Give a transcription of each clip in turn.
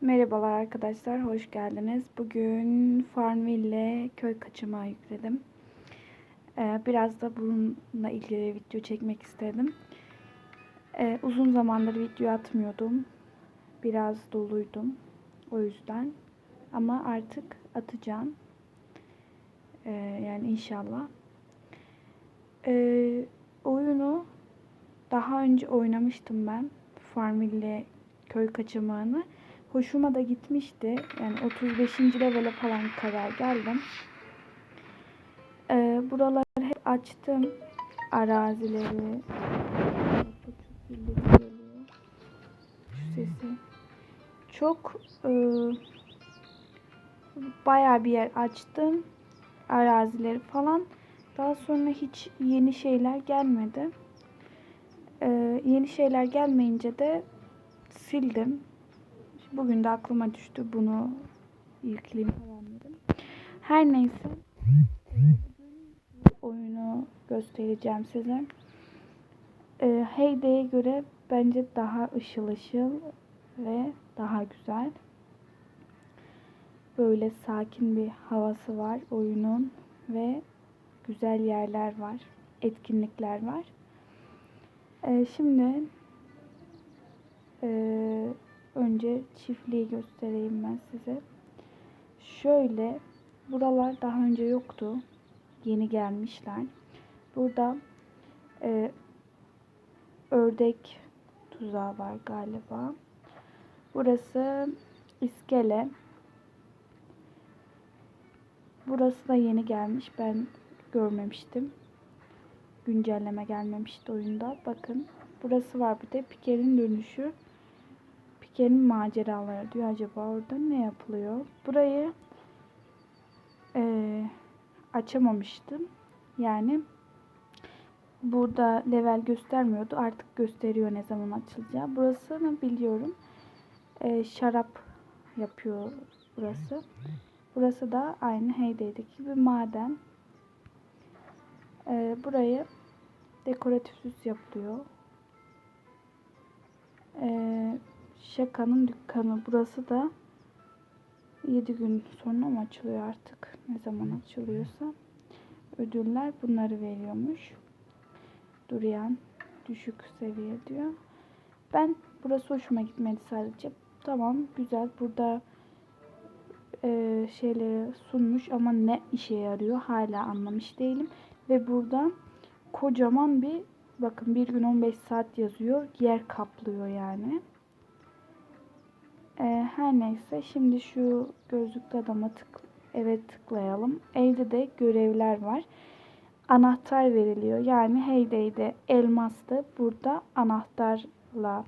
Merhabalar arkadaşlar, hoş geldiniz. Bugün Farmville köy kaçamağı yükledim. Ee, biraz da bununla ilgili video çekmek istedim. Ee, uzun zamandır video atmıyordum. Biraz doluydum. O yüzden. Ama artık atacağım. Ee, yani inşallah. Oyunu daha önce oynamıştım ben. Farmville köy kaçamağını hoşuma da gitmişti. Yani 35. level'e falan kadar geldim. Ee, buraları hep açtım. Arazileri. Şu sesi. Çok e, bayağı bir yer açtım. Arazileri falan. Daha sonra hiç yeni şeyler gelmedi. Ee, yeni şeyler gelmeyince de sildim. Bugün de aklıma düştü bunu yükleyeyim falan dedim. Her neyse bugün bu oyunu göstereceğim size. Ee, Heyday'e göre bence daha ışıl ışıl ve daha güzel. Böyle sakin bir havası var oyunun ve güzel yerler var, etkinlikler var. Ee, şimdi e, Önce çiftliği göstereyim ben size. Şöyle buralar daha önce yoktu. Yeni gelmişler. Burada e, ördek tuzağı var galiba. Burası iskele. Burası da yeni gelmiş. Ben görmemiştim. Güncelleme gelmemişti oyunda. Bakın. Burası var bir de Piker'in dönüşü. Pike'nin maceraları diyor. Acaba orada ne yapılıyor? Burayı e, açamamıştım. Yani burada level göstermiyordu. Artık gösteriyor ne zaman açılacağı. Burasını biliyorum. E, şarap yapıyor burası. Burası da aynı Heyday'daki gibi maden. E, burayı dekoratif süs yapılıyor. Eee Şaka'nın dükkanı. Burası da 7 gün sonra mı açılıyor artık? Ne zaman açılıyorsa. Ödüller bunları veriyormuş. Durian düşük seviye diyor. Ben burası hoşuma gitmedi sadece. Tamam güzel. Burada e, şeyleri sunmuş ama ne işe yarıyor hala anlamış değilim. Ve burada kocaman bir bakın bir gün 15 saat yazıyor. Yer kaplıyor yani. Ee, her neyse şimdi şu gözlüklü adama tık evet tıklayalım. Evde de görevler var. Anahtar veriliyor. Yani Heyday'de elmastı. Burada anahtarla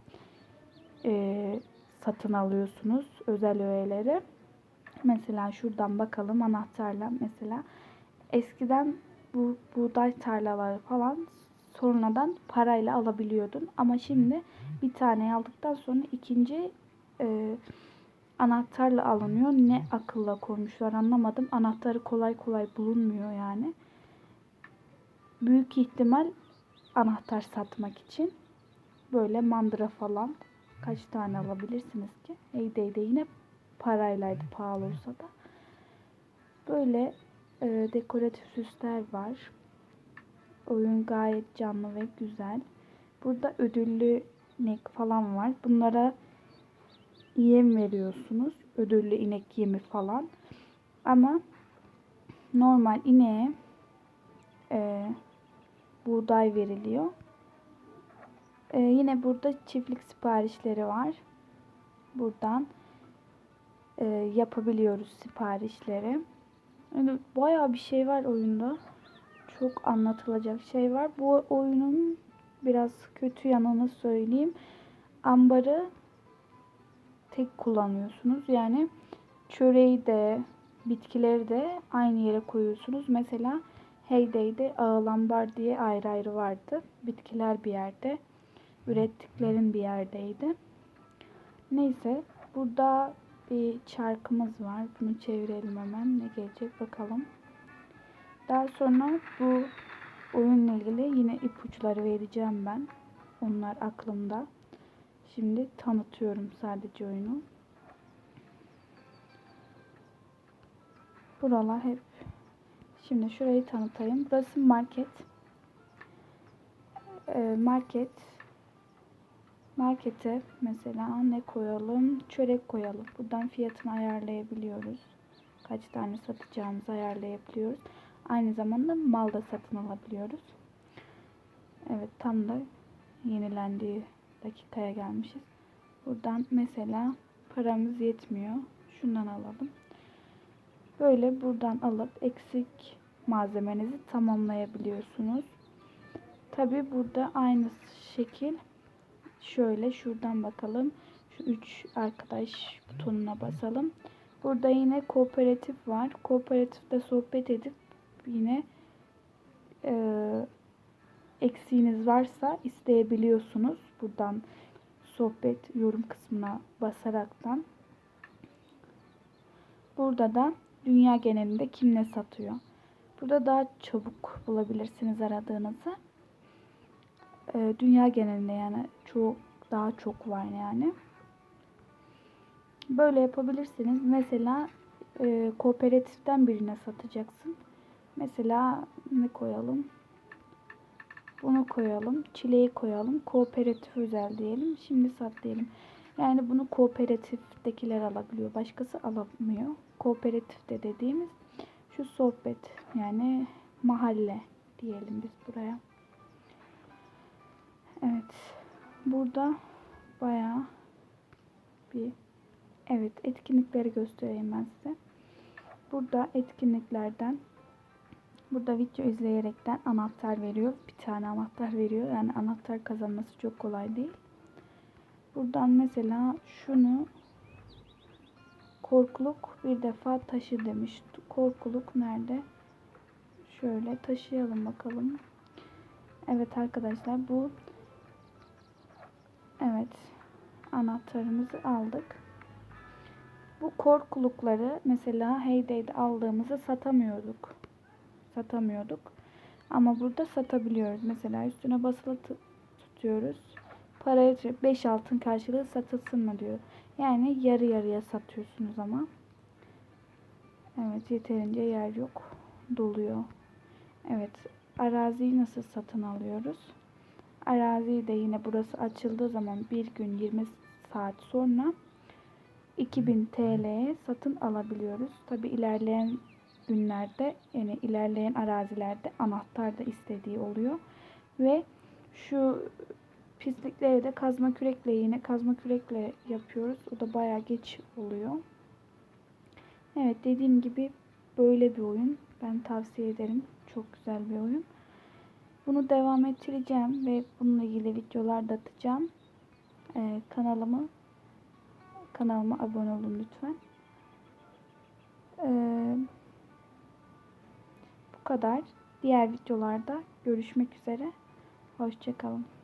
e, satın alıyorsunuz özel öğeleri. Mesela şuradan bakalım anahtarla mesela eskiden bu buğday tarlaları falan sonradan parayla alabiliyordun. Ama şimdi bir tane aldıktan sonra ikinci e, anahtarla alınıyor. Ne akılla koymuşlar anlamadım. Anahtarı kolay kolay bulunmuyor yani. Büyük ihtimal anahtar satmak için böyle mandıra falan kaç tane alabilirsiniz ki? Heydey'de yine paraylaydı pahalı olsa da. Böyle e, dekoratif süsler var. Oyun gayet canlı ve güzel. Burada ödüllü nek falan var. Bunlara yem veriyorsunuz. Ödüllü inek yemi falan. Ama normal ineğe e, buğday veriliyor. E, yine burada çiftlik siparişleri var. Buradan e, yapabiliyoruz siparişleri. Yani bayağı bir şey var oyunda. Çok anlatılacak şey var. Bu oyunun biraz kötü yanını söyleyeyim. Ambarı tek kullanıyorsunuz. Yani çöreği de bitkileri de aynı yere koyuyorsunuz. Mesela Heyday'de ağlambar diye ayrı ayrı vardı. Bitkiler bir yerde. Ürettiklerin bir yerdeydi. Neyse burada bir çarkımız var. Bunu çevirelim hemen. Ne gelecek bakalım. Daha sonra bu oyunla ilgili yine ipuçları vereceğim ben. Onlar aklımda. Şimdi tanıtıyorum sadece oyunu. Buralar hep. Şimdi şurayı tanıtayım. Burası market. Ee, market. Markete mesela ne koyalım? Çörek koyalım. Buradan fiyatını ayarlayabiliyoruz. Kaç tane satacağımızı ayarlayabiliyoruz. Aynı zamanda mal da satın alabiliyoruz. Evet tam da yenilendiği dakikaya gelmişiz. Buradan mesela paramız yetmiyor. Şundan alalım. Böyle buradan alıp eksik malzemenizi tamamlayabiliyorsunuz. Tabi burada aynı şekil şöyle şuradan bakalım. Şu üç arkadaş butonuna basalım. Burada yine kooperatif var. Kooperatifte sohbet edip yine e, eksiğiniz varsa isteyebiliyorsunuz. Buradan sohbet yorum kısmına basaraktan. Burada da dünya genelinde kim ne satıyor. Burada daha çabuk bulabilirsiniz aradığınızı. Ee, dünya genelinde yani çok daha çok var yani. Böyle yapabilirsiniz. Mesela e, kooperatiften birine satacaksın. Mesela ne koyalım? Bunu koyalım. Çileği koyalım. Kooperatif özel diyelim. Şimdi sat diyelim. Yani bunu kooperatiftekiler alabiliyor. Başkası alamıyor. Kooperatifte dediğimiz şu sohbet yani mahalle diyelim biz buraya. Evet. Burada bayağı bir evet etkinlikleri göstereyim ben size. Burada etkinliklerden burada video izleyerekten anahtar veriyor. Bir tane anahtar veriyor. Yani anahtar kazanması çok kolay değil. Buradan mesela şunu korkuluk bir defa taşı demiş. Korkuluk nerede? Şöyle taşıyalım bakalım. Evet arkadaşlar bu Evet anahtarımızı aldık. Bu korkulukları mesela Heyday'de aldığımızı satamıyorduk. Satamıyorduk. Ama burada satabiliyoruz. Mesela üstüne basılı tutuyoruz. Parayı 5 altın karşılığı satılsın mı diyor. Yani yarı yarıya satıyorsunuz ama. Evet yeterince yer yok. Doluyor. Evet araziyi nasıl satın alıyoruz? Araziyi de yine burası açıldığı zaman bir gün 20 saat sonra 2000 TL'ye satın alabiliyoruz. Tabi ilerleyen günlerde yani ilerleyen arazilerde anahtar da istediği oluyor. Ve şu pislikleri de kazma kürekle yine kazma kürekle yapıyoruz. O da baya geç oluyor. Evet dediğim gibi böyle bir oyun. Ben tavsiye ederim. Çok güzel bir oyun. Bunu devam ettireceğim ve bununla ilgili videolar da atacağım. Ee, kanalımı kanalıma abone olun lütfen. Ee, kadar. Diğer videolarda görüşmek üzere. Hoşçakalın.